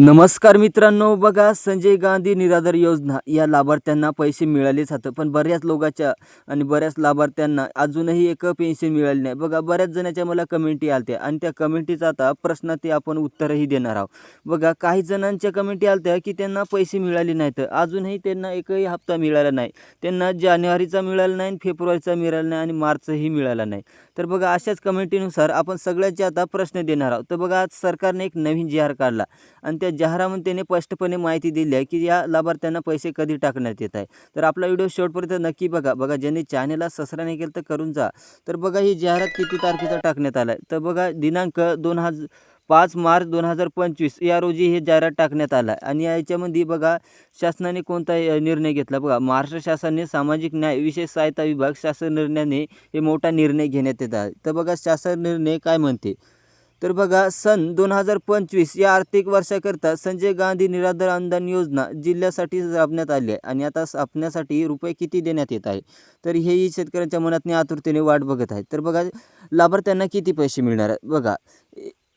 नमस्कार मित्रांनो बघा संजय गांधी निराधार योजना. या लाभार्थ्यांना पैसे मिळालेच होतं पण बऱ्याच लोकांच्या आणि बऱ्याच लाभार्थ्यांना अजूनही एक पेन्शन मिळाली नाही. बघा बऱ्याच जणांच्या मला कमेंटी आलत्या आणि त्या कमेंटीचा आता प्रश्न ते आपण उत्तरही देणार आहोत. बघा काही जणांच्या कमेंटी आलत्या की त्यांना पैसे मिळाले नाहीत. अजूनही त्यांना एकही हप्ता मिळाला नाही. त्यांना जानेवारीचा मिळाला नाही फेब्रुवारीचा मिळाला नाही आणि मार्चही मिळाला नाही. तर बघा अशाच कमेंटीनुसार आपण सगळ्यांचे आता प्रश्न देणार आहोत. तर बघा आज सरकारने एक नवीन जी आर काढला. आणि त्या जाहिरामध्ये त्याने स्पष्टपणे माहिती दिली आहे की या लाभार्थ्यांना पैसे कधी टाकण्यात येत आहे. तर आपला व्हिडिओ शेवटपर्यंत नक्की बघा. बघा ज्यांनी चॅनेलला सबस्क्राईब नाही केलं तर करून जा. तर बघा ही जाहिरात किती तारखेचा टाकण्यात आला आहे? तर बघा दिनांक दोन हजार पाच मार्च दोन हजार पंचवीस. या रोजी हे जाहिरात टाकण्यात आला आहे. आणि याच्यामध्ये बघा शासनाने कोणता निर्णय घेतला? बघा महाराष्ट्र शासनाने सामाजिक न्याय विशेष सहायता विभाग शासन निर्णयाने हे मोठा निर्णय घेण्यात येत आहे. तर बघा शासन निर्णय काय म्हणते? तर बघा सन दोन हजार पंचवीस या आर्थिक वर्षाकरता संजय गांधी निराधार अनुदान योजना जिल्ह्यासाठी राबण्यात आली आहे आणि आता स्थापण्यासाठी रुपये किती देण्यात येत आहे? तर हेही शेतकऱ्यांच्या मनातने आतुरतेने वाट बघत आहेत. तर बघा लाभार्थ्यांना किती पैसे मिळणार आहेत? बघा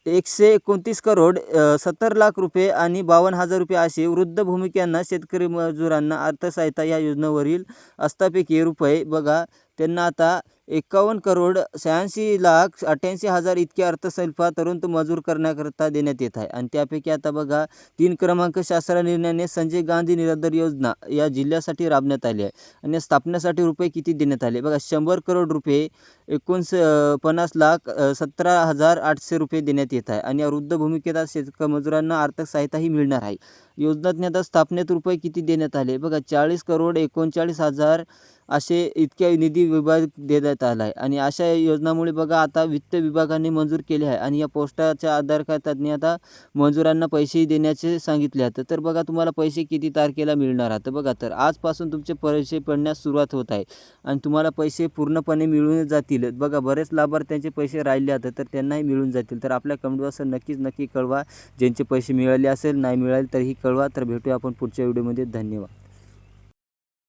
एकशे एकोणतीस करोड सत्तर लाख रुपये आणि बावन्न हजार रुपये असे वृद्ध भूमिकांना शेतकरी मजुरांना अर्थसहायता या योजनेवरील असतापैकी रुपये बघा त्यांना आता एकावन्न करोड शहाऐंशी लाख अठ्ठ्याऐंशी हजार इतके अर्थसंकल्पात तरुण मजूर करण्याकरता देण्यात येत आहे. आणि त्यापैकी आता बघा तीन क्रमांक शासना निर्णयाने संजय गांधी निराधार योजना या जिल्ह्यासाठी राबण्यात आली आहे. आणि या स्थापनेसाठी रुपये किती देण्यात आले? बघा शंभर करोड रुपये एकोणस पन्नास लाख सतरा हजार आठशे रुपये देण्यात येत आहे. आणि या वृद्ध भूमिकेत शेतक मजुरांना आर्थिक सहायताही मिळणार आहे. योजनातने आता स्थापनेत रुपये किती देण्यात आले? बघा चाळीस करोड एकोणचाळीस हजार असे इतक्या निधी विभाग देण्यात आला आहे आणि अशा योजनामुळे बघा आता वित्त विभागाने मंजूर केले आहे. आणि या पोस्टाच्या आधार कार्ड तज्ञ आता मजुरांना पैसेही देण्याचे सांगितले आहेत. तर बघा तुम्हाला पैसे किती तारखेला मिळणार आहात? बघा तर आजपासून तुमचे पैसे पडण्यास सुरुवात होत आहे. आणि तुम्हाला पैसे पूर्णपणे मिळून जातील. बघा बरेच लाभार्थ्यांचे पैसे राहिले आहेत तर त्यांनाही मिळून जातील. तर आपल्या कमेंट बॉक्सवर नक्कीच नक्की कळवा. ज्यांचे पैसे मिळाले असेल नाही मिळाले तरीही कळवा. तर भेटूया आपण पुढच्या व्हिडिओमध्ये धन्यवाद.